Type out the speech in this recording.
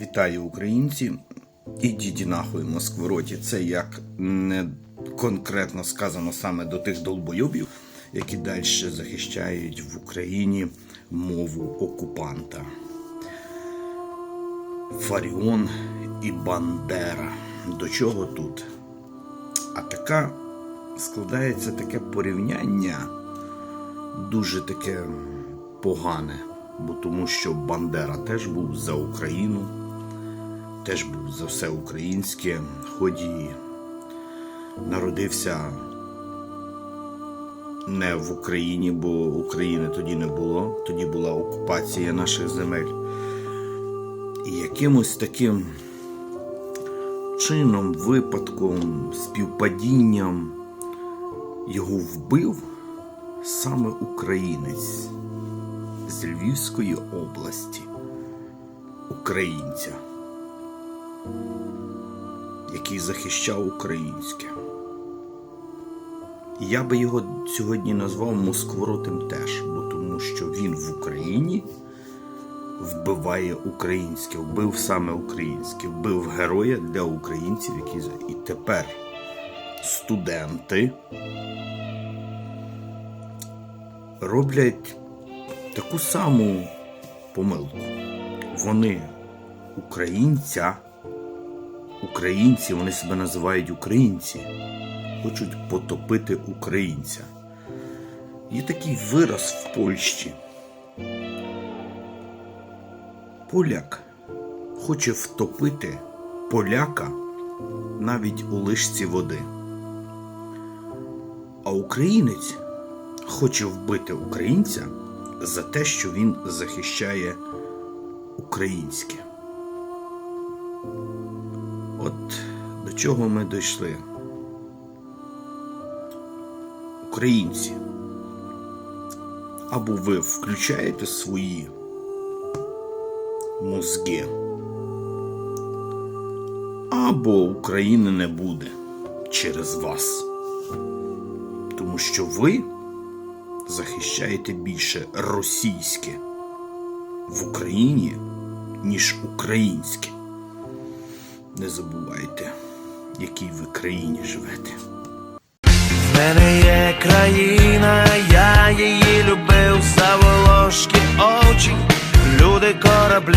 Вітаю українці. Ідіть нахуй Москвороті. Це як не конкретно сказано саме до тих долбойобів, які далі захищають в Україні мову окупанта. Фаріон і Бандера. До чого тут? А така складається таке порівняння дуже таке погане, бо тому що Бандера теж був за Україну, теж був за все українське, хоч і народився не в Україні, бо України тоді не було, тоді була окупація наших земель. І якимось таким чином, випадком, співпадінням його вбив саме українець з Львівської області, українця, який захищав українське. Я би його сьогодні назвав Москворотим теж, бо тому що він в Україні вбиває українське, вбив саме українське, вбив героя для українців, які і тепер студенти роблять таку саму помилку. Вони українця, українці, вони себе називають українці, хочуть потопити українця. Є такий вираз в Польщі. Поляк хоче втопити поляка навіть у лишці води. А українець хоче вбити українця за те, що він захищає українське. От до чого ми дійшли. Українці. Або ви включаєте свої мозги, або України не буде через вас. Тому що ви захищаєте більше російське в Україні, ніж українське. Не забувайте, в якій ви країні живете. В мене є країна, я її любив за волошки очі, люди кораблі.